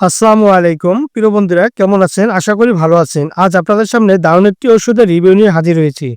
আসসালামু আলাইকুম। প্রিয় বন্ধুরা, কেমন আছেন? আশা করি ভালো আছেন। আজ আপনাদের সামনে দারুণ একটি ওষুধের রিভিউ নিয়ে হাজির হয়েছি।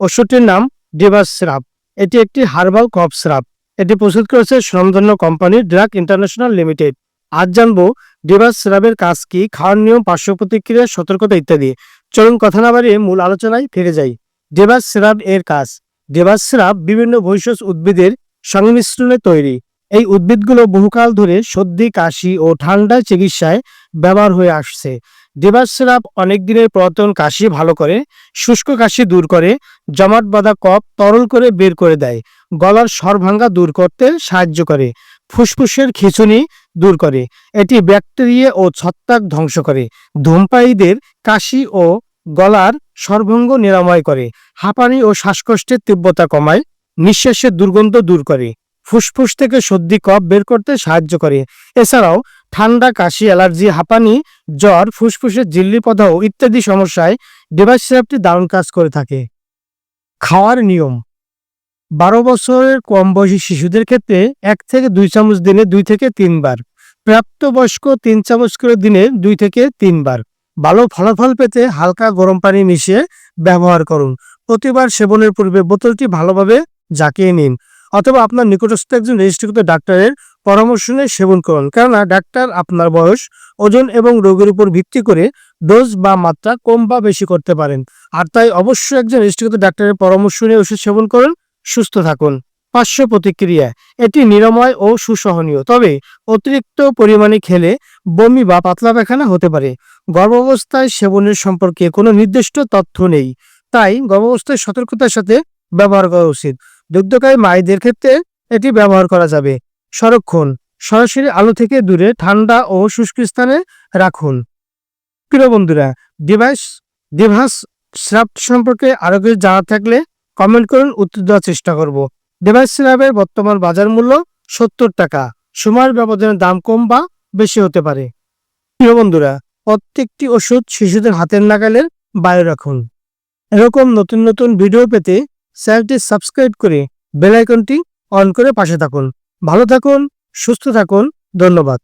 ওষুধটির নাম ডিভাস সিরাপ এটি একটি হার্বাল কফ সিরাপ এটি প্রস্তুত করেছে সুনামধন্য কোম্পানি ড্রাগ ইন্টারন্যাশনাল লিমিটেড আজ জানব ডিভাস স্রাবের কাজ কি, খাওয়ার নিয়ম, পার্শ্ব প্রতিক্রিয়া, সতর্কতা ইত্যাদি। চরম কথা না বাড়িয়ে মূল আলোচনায় ফিরে যাই। ডিভাস স্রাব এর কাজ। ডিভাস স্রাব বিভিন্ন ভৈষজ উদ্ভিদের সংমিশ্রণে তৈরি। এই উদ্ভিদগুলো বহুকাল ধরে সর্দি, কাশি ও ঠান্ডা চিকিৎসায় ব্যবহার হয়ে আসছে। ডিভাস সিরাপ অনেক দিনের পুরাতন কাশি ভালো করে, শুষ্ক কাশি দূর করে, জমাট বাঁধা কফ তরল করে বের করে দেয়। গলার স্বর ভাঙ্গা দূর করতে সাহায্য করে, ফুসফুসের খিঁচুনি দূর করে। এটি ব্যাকটেরিয়া ও ছত্রাক ধ্বংস করে, ধূমপায়ীদের কাশি ও গলার স্বরভঙ্গ নিরাময় করে, হাঁপানি ও শ্বাসকষ্টের তীব্রতা কমায়, নিঃশ্বাসের দুর্গন্ধ দূর করে। ফুসফুস থেকে সর্দি, কফ বের করতে সাহায্য করে। এছাড়াও ঠান্ডা, কাশি, অ্যালার্জি, হাঁপানি, জ্বর ফুসফুসের ঝিল্লি প্রদাহ ইত্যাদি সমস্যায় ডিভাইস সিরাপটি দারুণ কাজ করে থাকে। খাওয়ার নিয়ম। বারো বছরের কম বয়সী শিশুদের ক্ষেত্রে এক থেকে দুই চামচ দিনে দুই থেকে তিনবার, প্রাপ্তবয়স্ক তিন চামচ করে দিনে দুই থেকে তিনবার। ভালো ফলাফল পেতে হালকা গরম পানি মিশিয়ে ব্যবহার করুন। প্রতিবার সেবনের পূর্বে বোতলটি ভালোভাবে জাকিয়ে নিন। অথবা আপনার নিকটস্থ একজন রেজিস্ট্রিকৃত ডাক্তারের পরামর্শ নিয়ে সেবন করুন। কেননা ডাক্তার আপনার বয়স, ওজন এবং রোগের উপর ভিত্তি করে ডোজ বা মাত্রা কম বা বেশি করতে পারেন। আর তাই অবশ্যই একজন রেজিস্ট্রিকৃত ডাক্তারের পরামর্শ নিয়ে ওষুধ সেবন করুন, সুস্থ থাকুন। পার্শ্ব প্রতিক্রিয়া, এটি নিরাময় ও সুসহনীয়, তবে অতিরিক্ত পরিমাণে খেলে বমি বা পাতলা পায়খানা হতে পারে। গর্ভাবস্থায় সেবনের সম্পর্কে কোনো নির্দিষ্ট তথ্য নেই, তাই গর্ভাবস্থায় সতর্কতার সাথে ব্যবহার করা উচিত। দুগ্ধকারী মায়েদের ক্ষেত্রে এটি ব্যবহার করা যাবে। সংরক্ষণ, সরাসরি আলো থেকে দূরে ঠান্ডা ও শুষ্ক স্থানে রাখুন। প্রিয় বন্ধুরা, ডিভাইস ডিভাইস স্রাপ সম্পর্কে আরও কিছু জানা থাকলে কমেন্ট করুন, উত্তর দেওয়ার চেষ্টা করব। ডিভাইস স্রাবের বর্তমান বাজার মূল্য সত্তর টাকা। সময়ের ব্যবধানে দাম কম বা বেশি হতে পারে। প্রিয় বন্ধুরা, প্রত্যেকটি ওষুধ শিশুদের হাতের নাগালের বাইরে রাখুন। এরকম নতুন নতুন ভিডিও পেতে চ্যানেলটি সাবস্ক্রাইব করে বেলাইকনটি অন করে পাশে থাকুন। ভালো থাকুন সুস্থ থাকুন ধন্যবাদ।